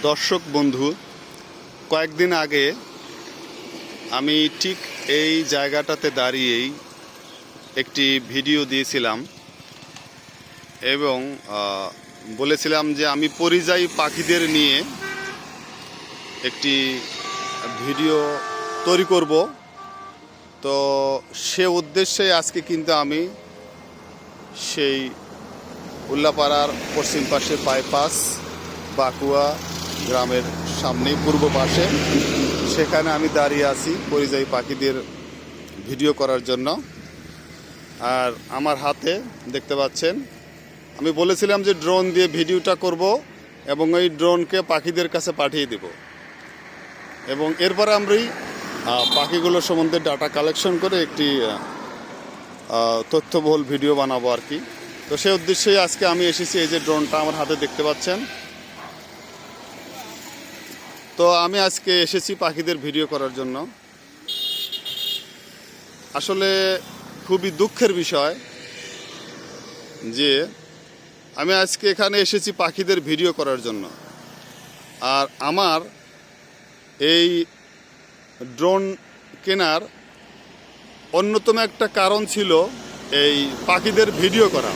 দর্শক বন্ধু, কয়েকদিন আগে আমি ঠিক এই জায়গাটাতে দাঁড়িয়েই একটি ভিডিও দিয়েছিলাম এবং বলেছিলাম যে আমি পরিযায়ী পাখিদের নিয়ে একটি ভিডিও তৈরি করব। তো সে উদ্দেশ্যে আজকে কিন্তু আমি সেই উল্লাপাড়ার পশ্চিম পাশে বাইপাস বাকুয়া গ্রামের সামনে পূর্ব পাশে। সেখানে আমি দাঁড়িয়ে আছি পরিযায়ী পাখিদের ভিডিও করার জন্য। আর আমার হাতে দেখতে পাচ্ছেন আমি বলেছিলাম যে ড্রোন দিয়ে ভিডিওটা করব এবং ওই ড্রোনকে পাখিদের কাছে পাঠিয়ে দেব। এবং এরপরে আমি আহ, পাখিগুলো সম্বন্ধে ডাটা কালেকশন করে একটি তথ্যবহুল ভিডিও বানাবো আর কি। তো সেই উদ্দেশ্যেই আজকে আমি এসেছি এই যে ড্রোনটা আমার হাতে দেখতে পাচ্ছেন। তো আমি আজকে এসেছি পাখিদের ভিডিও করার জন্য। আসলে খুবই দুঃখের বিষয় যে আমি আজকে এখানে এসেছি পাখিদের ভিডিও করার জন্য। আর আমার এই ড্রোন কেনার অন্যতম একটা কারণ ছিল এই পাখিদের ভিডিও করা।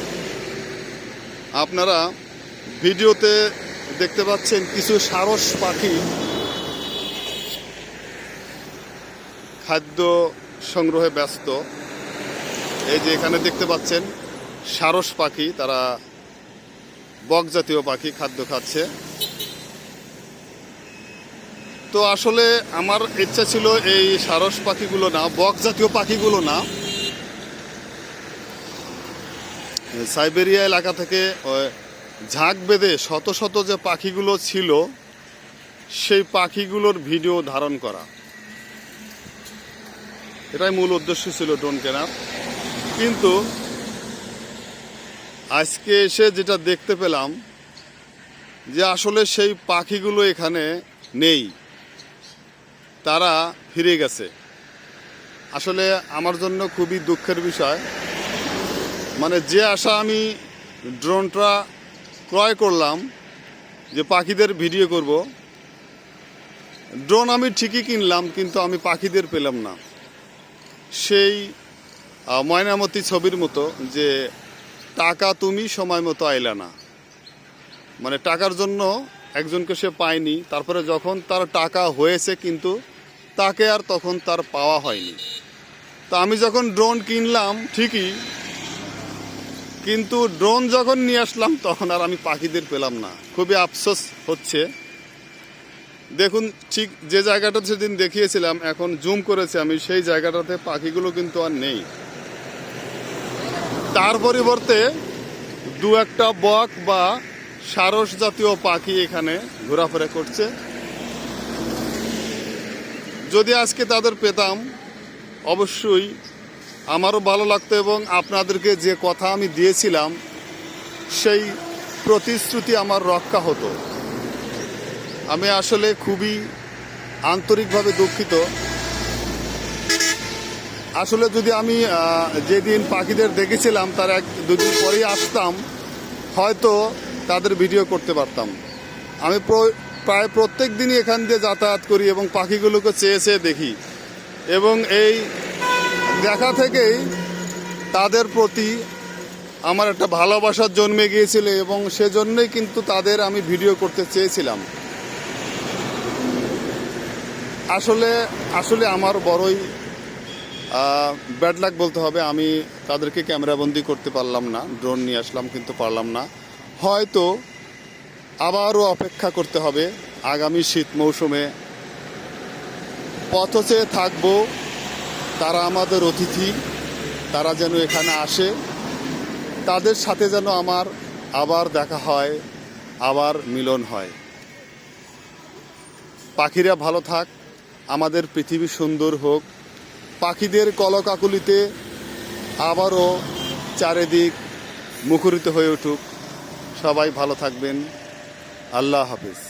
আপনারা ভিডিওতে দেখতে পাচ্ছেন কিছু সারস পাখি। খাদ্য সংগ্রহে ব্যস্ত। এই যে এখানে দেখতে পাচ্ছেন সারস পাখি, তারা বক জাতীয় পাখি খাদ্য খাচ্ছে। তো আসলে আমার ইচ্ছা ছিল এই সারস পাখিগুলো না, বক জাতীয় পাখিগুলো না। সাইবেরিয়া এলাকা থেকে ঝাঁক বেঁধে শত শত যে পাখিগুলো ছিল, সেই পাখিগুলোর ভিডিও ধারণ করা। এটাই মূল উদ্দেশ্য ছিল ড্রোন কেনার। কিন্তু আজকে এসে যেটা দেখতে পেলাম, যে আসলে সেই পাখিগুলো এখানে নেই। তারা ফিরে গেছে। আসলে আমার জন্য খুবই দুঃখের বিষয়। মানে যে আশা আমি ড্রোনটা ক্রয় করলাম যে পাখিদের ভিডিও করব। ড্রোন আমি ঠিকই কিনলাম, কিন্তু আমি পাখিদের পেলাম না। সেই ময়নামতি ছবির মতো যে টাকা তুমি সময় মতো আইলা না। মানে টাকার জন্য একজনকে সে পায়নি, তারপরে যখন তার টাকা হয়েছে কিন্তু তাকে আর তখন তার পাওয়া হয়নি। তা আমি যখন ড্রোন কিনলাম ঠিকই কিন্তু ড্রোন যখন নিয়ে আসলাম, তখন আর আমি পাখিদের পেলাম না। খুবই আফসোস হচ্ছে। দেখুন, ঠিক যে জায়গাটা সেদিন দেখিয়েছিলাম, এখন জুম করেছে আমি, সেই জায়গাটাতে পাখিগুলো কিন্তু আর নেই। তার পরিবর্তে দু একটা বক বা সারস জাতীয় পাখি এখানে ঘোরাফেরা করছে। যদি আজকে তাদের পেতাম, অবশ্যই আমারও ভালো লাগতো এবং আপনাদেরকে যে কথা আমি দিয়েছিলাম, সেই প্রতিশ্রুতি আমার রক্ষা হতো। আমি আসলে খুবই আন্তরিকভাবে দুঃখিত। আসলে যদি আমি যেদিন পাখিদের দেখেছিলাম, তার এক দুদিন পরেই আসতাম, হয়তো তাদের ভিডিও করতে পারতাম। আমি প্র- প্রায় প্রত্যেক দিনই এখান দিয়ে যাতায়াত করি এবং পাখিগুলোকে চেয়ে চেয়ে দেখি। এবং এই দেখা থেকেই তাদের প্রতি আমার একটা ভালোবাসা জন্মে গিয়েছিল এবং সেজন্যই কিন্তু তাদের আমি ভিডিও করতে চেয়েছিলাম। আসলে আসলে আমার বড়ই ব্যাড লাক বলতে হবে। আমি তাদেরকে ক্যামেরাবন্দি করতে পারলাম না ড্রোন নিয়ে আসলাম কিন্তু পারলাম না। হয়তো আবারও অপেক্ষা করতে হবে। আগামী শীত মৌসুমে পথ চেয়ে থাকব তারা আমাদের অতিথি, তারা যেন এখানে আসে। তাদের সাথে যেন আমার আবার দেখা হয়, আবার মিলন হয়। পাখিরা ভালো থাক, আমাদের পৃথিবী সুন্দর হোক। পাখিদের কলকাকুলিতে আবারও চারিদিক মুখরিত হয়ে উঠুক। সবাই ভালো থাকবেন। আল্লাহ হাফিজ।